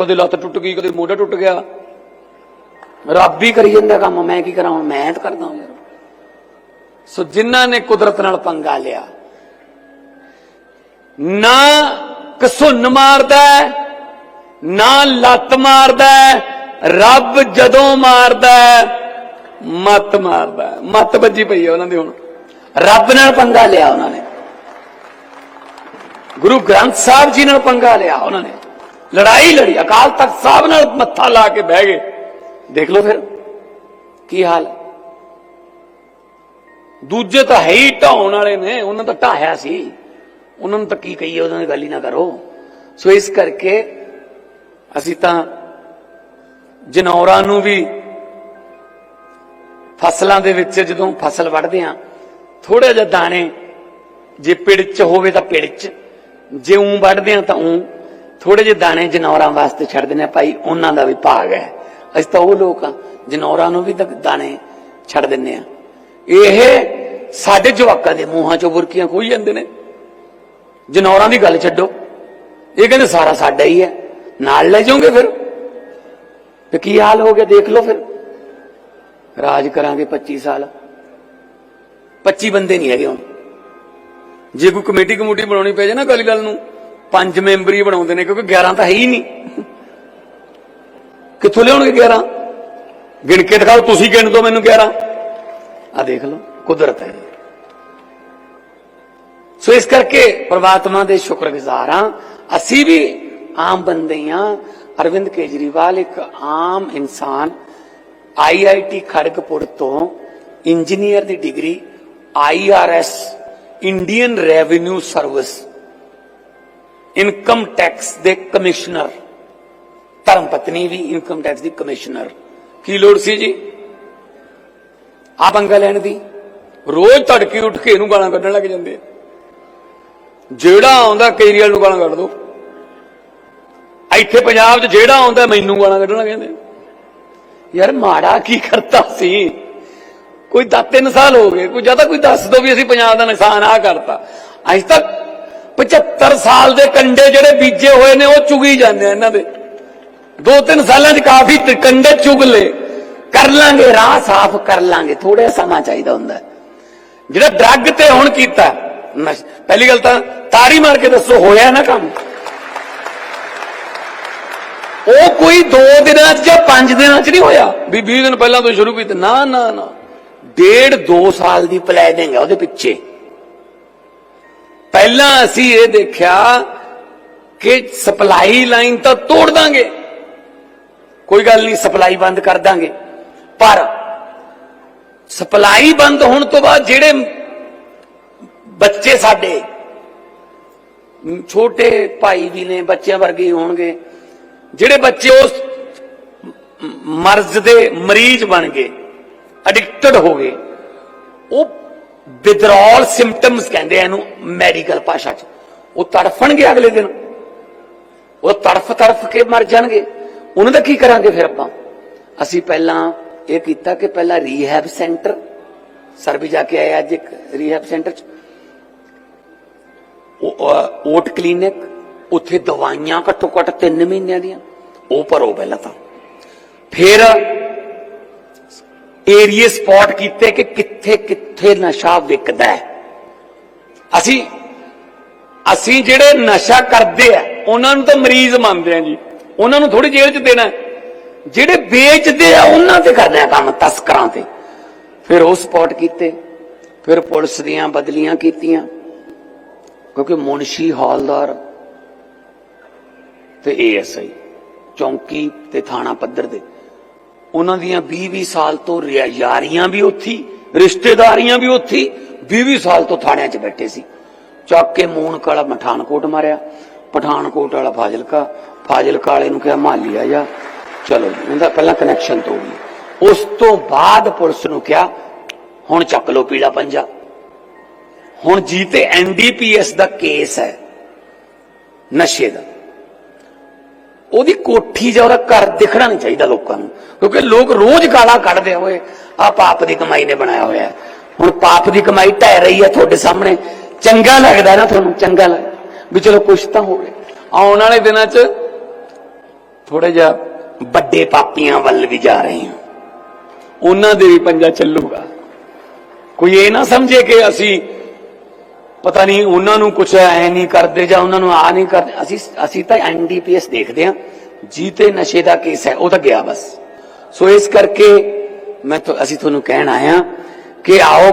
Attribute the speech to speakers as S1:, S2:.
S1: ਕਦੇ ਲੱਤ ਟੁੱਟ ਗਈ ਕਦੇ ਮੋਢਾ ਟੁੱਟ ਗਿਆ। ਰੱਬ ਹੀ ਕਰੀ ਜਾਂਦਾ ਕੰਮ ਮੈਂ ਕੀ ਕਰਾਂ ਮੈਂ ਤਾਂ ਕਰਦਾ ਯਾਰ ਸੋ ਜਿਨ੍ਹਾਂ ਨੇ ਕੁਦਰਤ ਨਾਲ ਪੰਗਾ ਲਿਆ ਨਾ ਕਸੁੰਨ ਮਾਰਦਾ ਨਾ ਲੱਤ ਮਾਰਦਾ ਰੱਬ ਜਦੋਂ ਮਾਰਦਾ ਹੈ, ਮੱਤ ਮਾਰਦਾ ਹੈ। ਮੱਤ ਵੱਜੀ ਪਈ ਹੈ ਉਹਨਾਂ ਦੀ ਹੁਣ। ਰੱਬ ਨਾਲ ਪੰਗਾ ਲਿਆ ਉਹਨਾਂ ਨੇ। ਗੁਰੂ ਗ੍ਰੰਥ ਸਾਹਿਬ ਜੀ ਨਾਲ ਪੰਗਾ ਲਿਆ ਉਹਨਾਂ ਨੇ। ਲੜਾਈ ਲੜੀ, ਅਕਾਲ ਤਖਤ ਸਾਹਿਬ ਨਾਲ ਮੱਥਾ ਲਾ ਕੇ ਬਹਿ ਗਏ। ਦੇਖ ਲਓ ਫਿਰ, ਕੀ ਹਾਲ ਦੂਜੇ ਤਾਂ ਹੈ ਹੀ ਢਾਉਣ ਵਾਲੇ ਨੇ, ਉਹਨਾਂ ਦਾ ਢਾਹਿਆ ਸੀ। ਉਹਨਾਂ ਨੂੰ ਤਾਂ ਕੀ ਕਹੀਏ, ਉਹਨਾਂ ਦੀ ਗੱਲ ਹੀ ਨਾ ਕਰੋ। ਸੋ ਇਸ ਕਰਕੇ ਅਸੀਂ ਤਾਂ ਜਨੌਰਾਂ ਨੂੰ ਵੀ ਫਸਲਾਂ ਦੇ ਵਿੱਚ ਜਦੋਂ ਫਸਲ ਵੱਢਦੇ ਆ ਥੋੜੇ ਜਿਹਾ ਦਾਣੇ ਜੇ ਪਿੜ ਚ ਹੋਵੇ ਤਾਂ ਪਿੜ ਚ, ਜੇ ਉਂ ਵੱਢਦੇ ਆ ਤਾਂ ਉਂ ਥੋੜੇ ਜਿਹੇ ਦਾਣੇ ਜਨੌਰਾਂ ਵਾਸਤੇ ਛੱਡ ਦਿੰਦੇ ਆ ਭਾਈ, ਉਹਨਾਂ ਦਾ ਵੀ ਭਾਗ ਹੈ। ਅਸੀਂ ਤਾਂ ਉਹ ਲੋਕ ਆ ਜਨੌਰਾਂ ਨੂੰ ਵੀ ਦਾਣੇ ਛੱਡ ਦਿੰਦੇ ਆ ਇਹ ਸਾਡੇ ਜਵਾਕਾਂ ਦੇ ਮੂੰਹਾਂ ਚੋਂ ਬੁਰਕੀਆਂ ਖੋਈ ਜਾਂਦੇ ਨੇ। ਜਨੌਰਾਂ ਦੀ ਗੱਲ ਛੱਡੋ। ਇਹ ਕਹਿੰਦੇ ਸਾਰਾ ਸਾਡਾ ਹੀ ਹੈ। ਨਾਲ ਲੈ ਜਾਓਗੇ ਫਿਰ। ਤੇ ਕੀ ਹਾਲ ਹੋ ਗਿਆ ਦੇਖ ਲਓ ਫਿਰ। ਰਾਜ ਕਰਾਂਗੇ 25 ਸਾਲ। 25 ਬੰਦੇ ਨਹੀਂ ਹੈਗੇ ਹੁਣ। ਜੇ ਕੋਈ ਕਮੇਟੀ ਕਮੂਟੀ ਬਣਾਉਣੀ ਪੈ ਜਾਏ ਨਾ ਅਕਾਲੀ ਗੱਲ ਨੂੰ ਪੰਜ ਮੈਂਬਰੀ ਬਣਾਉਂਦੇ ਨੇ, ਕਿਉਂਕਿ 11 ਤਾਂ ਹੈ ਹੀ ਨਹੀਂ। ਕਿੱਥੋਂ ਲਿਆਉਣਗੇ 11 ਗਿਣ ਕੇ ਦਿਖਾਓ, ਤੁਸੀਂ ਗਿਣ ਦਿਓ ਮੈਨੂੰ 11 ਆ ਦੇਖ ਲਓ, ਕੁਦਰਤ ਹੈ। ਸੋ ਇਸ ਕਰਕੇ ਪ੍ਰਮਾਤਮਾ ਦੇ ਸ਼ੁਕਰਗੁਜ਼ਾਰ ਹਾਂ। ਅਸੀਂ ਵੀ ਆਮ ਬੰਦੇ ਹਾਂ। ਅਰਵਿੰਦ ਕੇਜਰੀਵਾਲ ਇੱਕ ਆਮ ਇਨਸਾਨ ਆਈਆਈਟੀ ਖੜਗਪੁਰ ਤੋਂ ਇੰਜੀਨੀਅਰ ਦੀ degree IRS Indian revenue service income tax ਦੇ ਕਮਿਸ਼ਨਰ, ਧਰਮ ਪਤਨੀ ਵੀ ਇਨਕਮ ਟੈਕਸ ਦੀ ਕਮਿਸ਼ਨਰ। ਕੀ ਲੋੜ ਸੀ ਜੀ? ਆ ਪੰਗਾ ਲੈਣ ਦੀ। ਰੋਜ਼ ਤੜਕੇ ਉੱਠ ਕੇ ਇਹਨੂੰ ਗਾਲਾਂ ਕੱਢਣ ਲੱਗ ਜਾਂਦੇ ਜਿਹੜਾ ਆਉਂਦਾ ਕੇਰੀਅਲ ਨੂੰ ਗਾਲਾਂ ਕੱਢ ਦੋ। ਇੱਥੇ ਪੰਜਾਬ 'ਚ ਜਿਹੜਾ ਆਉਂਦਾ ਮੈਨੂੰ ਗਾਲਾਂ ਕੱਢਣ ਲੱਗ ਜਾਂਦੇ ਯਾਰ ਮਾੜਾ ਕੀ ਕਰਤਾ ਸੀ? ਕੋਈ ਦਾ ਤਿੰਨ ਸਾਲ ਹੋ ਗਏ। ਕੋਈ ਜ਼ਿਆਦਾ ਕੋਈ ਦੱਸ ਦੋ ਵੀ ਅਸੀਂ ਪੰਜਾਬ ਦਾ ਨੁਕਸਾਨ ਆ ਕਰਤਾ। ਅੱਜ ਤੱਕ 75 ਸਾਲ ਦੇ ਕੰਡੇ ਜਿਹੜੇ ਬੀਜੇ ਹੋਏ ਨੇ, ਉਹ ਚੁਗੀ ਜਾਂਦੇ ਆ ਇਹਨਾਂ ਦੇ। ਦੋ ਤਿੰਨ ਸਾਲਾਂ 'ਚ ਕਾਫੀ ਕੰਡੇ ਚੁਗ ਲਏ। ਕਰ ਲਾਂਗੇ, ਰਾਹ ਸਾਫ਼ ਕਰ ਲਾਂਗੇ ਥੋੜਾ ਸਮਾਂ ਚਾਹੀਦਾ ਹੁੰਦਾ। ਜਿਹੜਾ ਡਰੱਗ ਤੇ ਹੁਣ ਕੀਤਾ ਪਹਿਲੀ ਗੱਲ ਤਾਂ ਤਾੜੀ ਮਾਰ ਕੇ ਦੱਸੋ, ਹੋਇਆ ਨਾ ਕੰਮ? ਉਹ ਕੋਈ 2 ਦਿਨਾਂ 'ਚ ਜਾਂ 5 ਦਿਨਾਂ 'ਚ ਨਹੀਂ ਹੋਇਆ? ਵੀ 20 ਦਿਨ ਪਹਿਲਾਂ ਤੋਂ ਸ਼ੁਰੂ ਕੀਤਾ। ਨਾ ਨਾ ਨਾ। ਡੇਢ 2 ਸਾਲ ਦੀ ਪਲੈਨਿੰਗ ਹੈ ਉਹਦੇ ਪਿੱਛੇ। ਪਹਿਲਾਂ ਅਸੀਂ ਇਹ ਦੇਖਿਆ ਕਿ ਸਪਲਾਈ ਲਾਈਨ ਤਾਂ ਤੋੜ ਦਾਂਗੇ। ਕੋਈ ਗੱਲ ਨਹੀਂ, ਸਪਲਾਈ ਬੰਦ ਕਰ ਦਾਂਗੇ। ਪਰ ਸਪਲਾਈ ਬੰਦ ਹੋਣ ਤੋਂ ਬਾਅਦ ਜਿਹੜੇ ਬੱਚੇ ਸਾਡੇ, ਛੋਟੇ ਭਾਈ ਵੀ ਨੇ, ਬੱਚਿਆਂ ਵਰਗੇ ਹੋਣਗੇ, ਜਿਹੜੇ ਬੱਚੇ ਉਸ ਮਰਜ਼ ਦੇ ਮਰੀਜ਼ ਬਣ ਗਏ ਐਡਿਕਟਡ ਹੋ ਗਏ, ਉਹ ਵਿਦਰੋਲ ਸਿੰਪਟਮਸ ਕਹਿੰਦੇ ਇਹਨੂੰ ਮੈਡੀਕਲ ਭਾਸ਼ਾ 'ਚ। ਉਹ ਤੜਫਣਗੇ ਅਗਲੇ ਦਿਨ। ਉਹ ਤੜਫ ਤੜਫ ਕੇ ਮਰ ਜਾਣਗੇ। ਉਹਨਾਂ ਦਾ ਕੀ ਕਰਾਂਗੇ ਫਿਰ ਆਪਾਂ? ਅਸੀਂ ਪਹਿਲਾਂ ਇਹ ਕੀਤਾ ਕਿ ਪਹਿਲਾਂ ਰੀਹੈਬ ਸੈਂਟਰ ਸਰ ਵੀ ਜਾ ਕੇ ਆਏ ਅੱਜ ਇੱਕ ਰੀਹੈਬ ਸੈਂਟਰ ਚ। ਓਟ ਕਲੀਨਿਕ ਉੱਥੇ ਦਵਾਈਆਂ ਘੱਟੋ ਘੱਟ 3 ਮਹੀਨਿਆਂ ਦੀਆਂ। ਉਹ ਭਰੋ ਪਹਿਲਾਂ ਤਾਂ। ਫਿਰ ਏਰੀਏ ਸਪੌਟ ਕੀਤੇ ਕਿ ਕਿੱਥੇ ਕਿੱਥੇ ਨਸ਼ਾ ਵਿਕਦਾ ਹੈ? ਅਸੀਂ ਅਸੀਂ ਜਿਹੜੇ ਨਸ਼ਾ ਕਰਦੇ ਆ, ਉਹਨਾਂ ਨੂੰ ਤਾਂ ਮਰੀਜ਼ ਮੰਨਦੇ ਆ ਜੀ। ਉਹਨਾਂ ਨੂੰ ਥੋੜੀ ਜੇਲ੍ਹ 'ਚ ਦੇਣਾ ਜਿਹੜੇ ਵੇਚਦੇ ਆ, ਉਹਨਾਂ ਤੇ ਕਰਨਾ ਕੰਮ ਤਸਕਰਾਂ ਤੇ। ਫਿਰ ਉਹ ਸਪੌਟ ਕੀਤੇ। ਫਿਰ ਪੁਲਿਸ ਦੀਆਂ ਬਦਲੀਆਂ ਕੀਤੀਆਂ। ਕਿਉਂਕਿ ਮੁਨਸ਼ੀ ਹੌਲਦਾਰ ਤੇ ਏਐਸਆਈ, ਚੌਂਕੀ ਤੇ ਥਾਣਾ ਪੱਧਰ ਦੇ। ਉਹਨਾਂ ਦੀਆਂ 20-20 ਸਾਲ ਤੋਂ ਰਿਆ- ਯਾਰੀਆਂ ਵੀ ਉੱਥੀ ਰਿਸ਼ਤੇਦਾਰੀਆਂ ਵੀ ਉੱਥੀ 20-20 ਸਾਲ ਤੋਂ ਥਾਣਿਆਂ 'ਚ ਬੈਠੇ ਸੀ। ਚੱਕ ਕੇ ਮੂਨ ਕਾਲਾ ਪਠਾਨਕੋਟ ਮਾਰਿਆ। ਪਠਾਨਕੋਟ ਵਾਲਾ ਫਾਜ਼ਿਲਕਾ ਫਾਜ਼ਿਲਕਾ ਵਾਲੇ ਨੂੰ ਕਿਹਾ, ਮਾਲੀਆ ਜਾ। ਚਲੋ ਜੀ, ਇਹਦਾ ਪਹਿਲਾਂ ਕਨੈਕਸ਼ਨ ਤੋਂ ਗਈ ਉਸ ਤੋਂ ਬਾਅਦ ਪੁਲਿਸ ਨੂੰ ਕਿਹਾ, ਹੁਣ ਚੱਕ ਲਓ ਪੀਲਾ ਪੰਜਾ। ਹੁਣ ਜੀ ਤੇ ਐਨਡੀਪੀਐਸ ਦਾ ਕੇਸ ਹੈ, ਨਸ਼ੇ ਦਾ। ਉਹਦੀ ਕੋਠੀ ਜਾਂ ਉਹਦਾ ਘਰ ਦਿਖਣਾ ਨਹੀਂ ਚਾਹੀਦਾ ਲੋਕਾਂ ਨੂੰ। ਕਿਉਂਕਿ ਲੋਕ ਰੋਜ਼ ਗਾਲਾਂ ਕੱਢਦੇ ਹੋਏ ਆ ਪਾਪ ਦੀ ਕਮਾਈ ਨੇ ਬਣਾਇਆ ਹੋਇਆ ਹੁਣ ਪਾਪ ਦੀ ਕਮਾਈ ਢਹਿ ਰਹੀ ਹੈ ਤੁਹਾਡੇ ਸਾਹਮਣੇ। ਚੰਗਾ ਲੱਗਦਾ ਨਾ ਤੁਹਾਨੂੰ, ਚੰਗਾ ਲੱਗਦਾ ਵੀ ਚਲੋ ਕੁਛ ਤਾਂ ਹੋਵੇ। ਆਉਣ ਵਾਲੇ ਦਿਨਾਂ 'ਚ ਥੋੜਾ ਜਿਹਾ ਵੱਡੇ ਪਾਪੀਆਂ ਵੱਲ ਵੀ ਜਾ ਰਹੇ ਹਾਂ। ਉਹਨਾਂ ਦੇ ਵੀ ਪੰਜਾ ਚੱਲੂਗਾ। ਕੋਈ ਇਹ ਨਾ ਸਮਝੇ ਕਿ ਅਸੀਂ ਪਤਾ ਨਹੀਂ ਉਹਨਾਂ ਨੂੰ ਕੁਝ ਐ ਨਹੀਂ ਕਰਦੇ ਜਾਂ ਉਹਨਾਂ ਨੂੰ ਆ ਨਹੀਂ ਕਰਦੇ। ਅਸੀਂ ਅਸੀਂ ਤਾਂ ਐਨਡੀਪੀਐਸ ਦੇਖਦੇ ਹਾਂ। ਜੀਤੇ ਨਸ਼ੇ ਦਾ ਕੇਸ ਹੈ, ਉਹ ਤਾਂ ਗਿਆ ਬਸ। ਸੋ ਇਸ ਕਰਕੇ ਮੈਂ ਅਸੀਂ ਤੁਹਾਨੂੰ ਕਹਿਣ ਆਇਆ ਕਿ ਆਓ